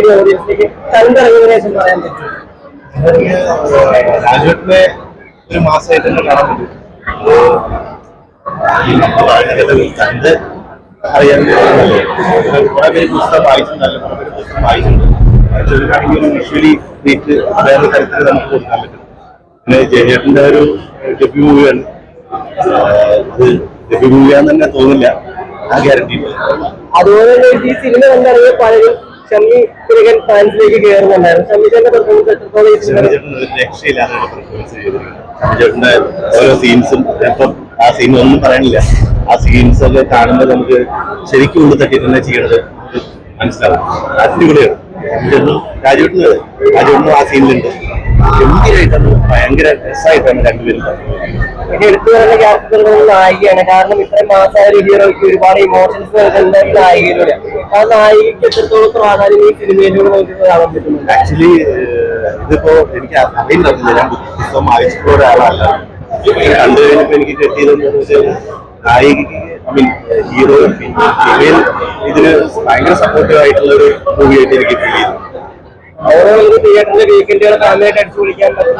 ഫാമിലിക്ക് ഓഡിയൻസിലേക്ക് കണ്ടിറങ്ങിയതിനു ശേഷം പറയാൻ പറ്റും. ഒരു മാസമായിട്ട് തന്നെ കാണാൻ പറ്റും. അത് കണ്ട് അറിയാൻ കുറെ പേര് പുസ്തകം വായിച്ചിട്ടുണ്ടല്ലോ. കുറെ പേര് പുസ്തകം വായിച്ചിട്ടുണ്ട്. ചെറുതാണെങ്കിൽ ഒരു വിഷ്വലി നീറ്റ് വേറെ തരത്തിൽ നമുക്ക് കൊടുക്കാൻ പറ്റും. പിന്നെ ജയചേട്ടന്റെ ഒരു ഡെബ്യൂ മൂവിയാണ് അത് ഡെബ്യൂ മൂവിയാന്ന് തന്നെ തോന്നില്ല ആ ഗ്യാരണ്ടി അതുപോലെ തന്നെ ഈ സിനിമ കണ്ടറിയ പലരും ഷമ്മി തിലകൻ ഫാൻസിലേക്ക് കയറുന്നുണ്ടായിരുന്നു ഷമ്മിച്ചേന്റെ പെർഫോമൻസ് എത്രത്തോളം ഓരോ സീൻസും ഇപ്പം ആ സീൻ ഒന്നും പറയാനില്ല ആ സീൻസ് ഒക്കെ കാണുമ്പോൾ നമുക്ക് ശരിക്കും ഉള്ളു തട്ടി തന്നെ ചെയ്യണത് മനസ്സിലാവും. അടിപൊളിയാണ്. രാജുവേട്ടന്. രാജുവേട്ടനും ആ സീനിലുണ്ട് ഗംഭീരമായിട്ടാണ് ഭയങ്കര രസമായിട്ടാണ് രണ്ടുപേരും തമ്മിൽ. ഇനി എടുത്തു പറയുന്ന ക്യാരക്ടറുകൾ നായികയാണ്. കാരണം ഇത്രയും മാസമായ ഒരു ഹീറോയ്ക്ക് ഒരുപാട് ഇമോഷൻസ് നൽകുന്ന നായികയിലൂടെ. ആ നായികയ്ക്ക് എത്രത്തോളം പ്രാധാന്യം ഈ സിനിമയിലൂടെ നമുക്ക് കാണാൻ പറ്റുന്നുണ്ട്? ആക്ച്വലി ഇതിപ്പോ എനിക്ക് അറിയുന്നില്ല ഞാൻ പുസ്തകം വായിച്ചിട്ടുള്ള ഒരാളല്ല കണ്ടു കഴിഞ്ഞപ്പോ എനിക്ക് കിട്ടിയതെന്ന് വെച്ചാൽ നായികക്ക് ഐ മീൻ ഹീറോ ഫീമെയിൽ ഇതിന് ഭയങ്കര സപ്പോർട്ടീവ് ആയിട്ടുള്ള ഒരു മൂവിയായിട്ട് എനിക്ക് ഫീൽ ചെയ്തു തിയേറ്ററിന്റെ വീക്കെൻഡുകൾ ഫാമിലിയായിട്ട് അടിച്ചു പൊളിക്കാൻ പറ്റും.